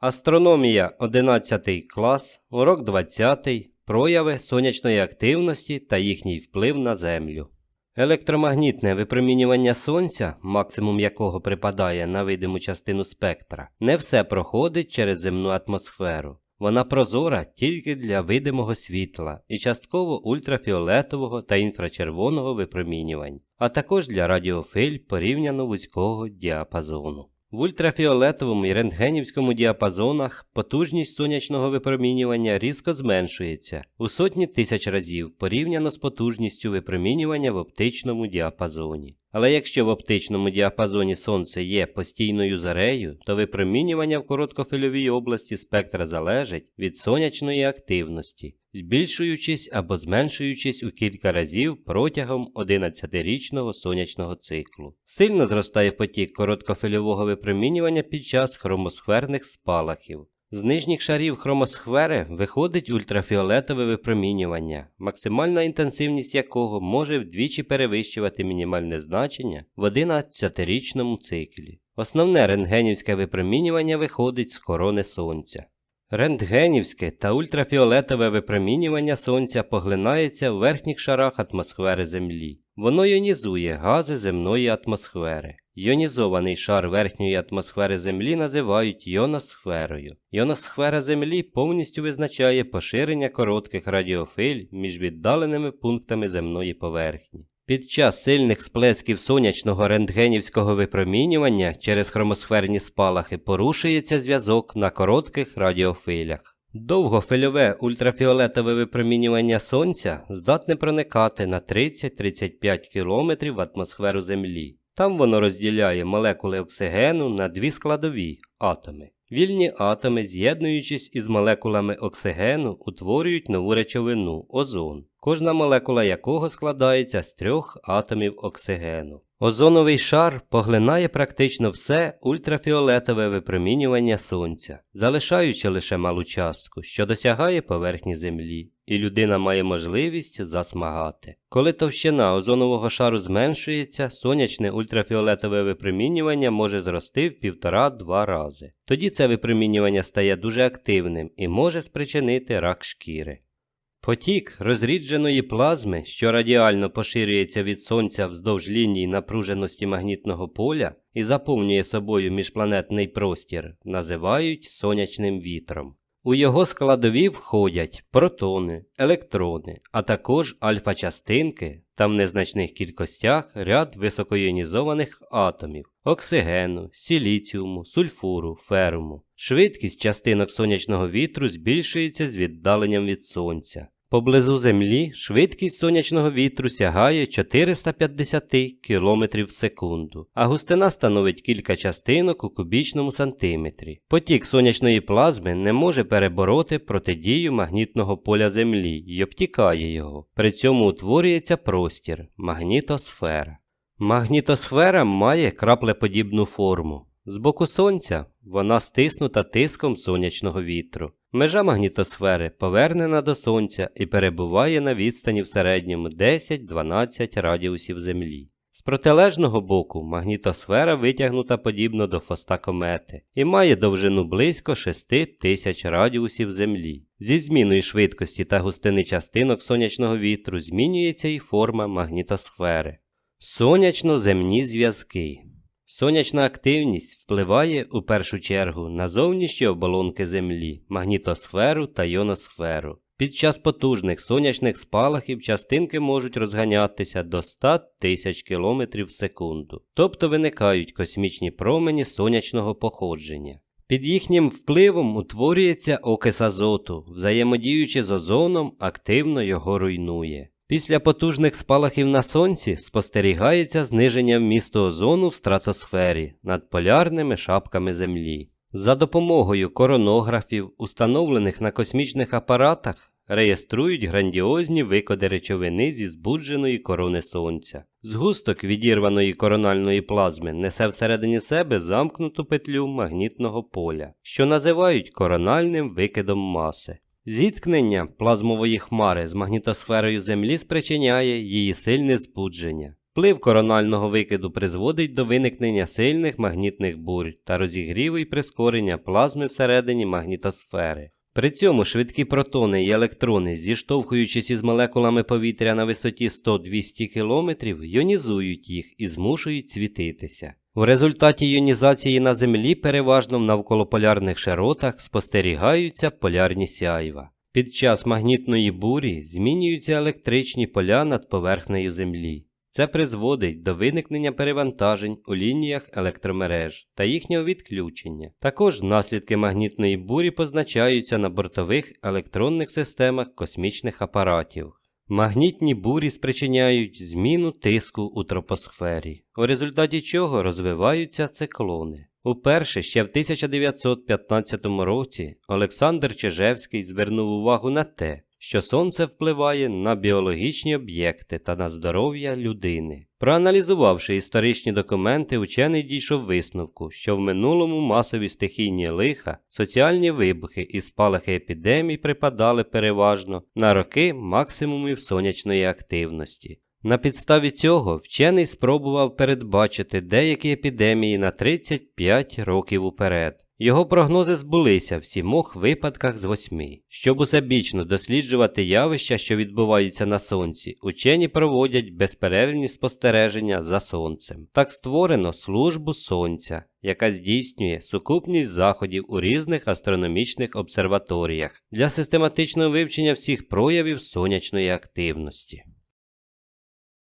Астрономія 11 клас, урок 20. Прояви сонячної активності та їхній вплив на Землю. Електромагнітне випромінювання сонця, максимум якого припадає на видиму частину спектра, не все проходить через земну атмосферу. Вона прозора тільки для видимого світла і частково ультрафіолетового та інфрачервоного випромінювань, а також для радіофиль порівняно вузького діапазону. В ультрафіолетовому і рентгенівському діапазонах потужність сонячного випромінювання різко зменшується у сотні тисяч разів порівняно з потужністю випромінювання в оптичному діапазоні. Але якщо в оптичному діапазоні сонце є постійною зарею, то випромінювання в короткофильовій області спектра залежить від сонячної активності, збільшуючись або зменшуючись у кілька разів протягом 11-річного сонячного циклу. Сильно зростає потік короткофильового випромінювання під час хромосферних спалахів. З нижніх шарів хромосфери виходить ультрафіолетове випромінювання, максимальна інтенсивність якого може вдвічі перевищувати мінімальне значення в 11-річному циклі. Основне рентгенівське випромінювання виходить з корони сонця. Рентгенівське та ультрафіолетове випромінювання сонця поглинається в верхніх шарах атмосфери Землі. Воно іонізує гази земної атмосфери. Йонізований шар верхньої атмосфери Землі називають йоносферою. Йоносфера Землі повністю визначає поширення коротких радіофиль між віддаленими пунктами земної поверхні. Під час сильних сплесків сонячного рентгенівського випромінювання через хромосферні спалахи порушується зв'язок на коротких радіофилях. Довгофильове ультрафіолетове випромінювання сонця здатне проникати на 30-35 км в атмосферу Землі. Там воно розділяє молекули оксигену на дві складові атоми. Вільні атоми, з'єднуючись із молекулами оксигену, утворюють нову речовину озон, кожна молекула якого складається з трьох атомів оксигену. Озоновий шар поглинає практично все ультрафіолетове випромінювання сонця, залишаючи лише малу частку, що досягає поверхні Землі, і людина має можливість засмагати. Коли товщина озонового шару зменшується, сонячне ультрафіолетове випромінювання може зрости в півтора-два рази. Тоді це випромінювання стає дуже активним і може спричинити рак шкіри. Потік розрідженої плазми, що радіально поширюється від сонця вздовж лінії напруженості магнітного поля і заповнює собою міжпланетний простір, називають сонячним вітром. У його складові входять протони, електрони, а також альфа-частинки та в незначних кількостях ряд високоіонізованих атомів оксигену, сіліціуму, сульфуру, ферму. Швидкість частинок сонячного вітру збільшується з віддаленням від сонця. Поблизу Землі швидкість сонячного вітру сягає 450 км в секунду, а густина становить кілька частинок у кубічному сантиметрі. Потік сонячної плазми не може перебороти протидію магнітного поля Землі і обтікає його. При цьому утворюється простір магнітосфера. Магнітосфера має краплеподібну форму. З боку сонця вона стиснута тиском сонячного вітру. Межа магнітосфери повернена до сонця і перебуває на відстані в середньому 10-12 радіусів Землі. З протилежного боку магнітосфера витягнута подібно до фоста комети і має довжину близько 6 тисяч радіусів Землі. Зі зміною швидкості та густини частинок сонячного вітру змінюється і форма магнітосфери. Сонячно-земні зв'язки. Сонячна активність впливає у першу чергу на зовнішні оболонки Землі, магнітосферу та йоносферу. Під час потужних сонячних спалахів частинки можуть розганятися до 100 тисяч км в секунду, тобто виникають космічні промені сонячного походження. Під їхнім впливом утворюється окис азоту, взаємодіючи з озоном, активно його руйнує. Після потужних спалахів на сонці спостерігається зниження вмісту озону в стратосфері над полярними шапками Землі. За допомогою коронографів, установлених на космічних апаратах, реєструють грандіозні викиди речовини зі збудженої корони сонця. Згусток відірваної корональної плазми несе всередині себе замкнуту петлю магнітного поля, що називають корональним викидом маси. Зіткнення плазмової хмари з магнітосферою Землі спричиняє її сильне збудження. Вплив коронального викиду призводить до виникнення сильних магнітних бурь та розігріву і прискорення плазми всередині магнітосфери. При цьому швидкі протони і електрони, зіштовхуючись із молекулами повітря на висоті 100-200 км, йонізують їх і змушують світитися. У результаті іонізації на Землі переважно в навколополярних широтах спостерігаються полярні сяйва. Під час магнітної бурі змінюються електричні поля над поверхнею Землі. Це призводить до виникнення перевантажень у лініях електромереж та їхнього відключення. Також наслідки магнітної бурі позначаються на бортових електронних системах космічних апаратів. Магнітні бурі спричиняють зміну тиску у тропосфері, у результаті чого розвиваються циклони. Уперше ще в 1915 році Олександр Чижевський звернув увагу на те, що сонце впливає на біологічні об'єкти та на здоров'я людини. Проаналізувавши історичні документи, учений дійшов висновку, що в минулому масові стихійні лиха, соціальні вибухи і спалахи епідемій припадали переважно на роки максимумів сонячної активності. На підставі цього вчений спробував передбачити деякі епідемії на 35 років уперед. Його прогнози збулися в сімох випадках з восьми. Щоб усебічно досліджувати явища, що відбуваються на сонці, учені проводять безперервні спостереження за сонцем. Так створено службу сонця, яка здійснює сукупність заходів у різних астрономічних обсерваторіях для систематичного вивчення всіх проявів сонячної активності.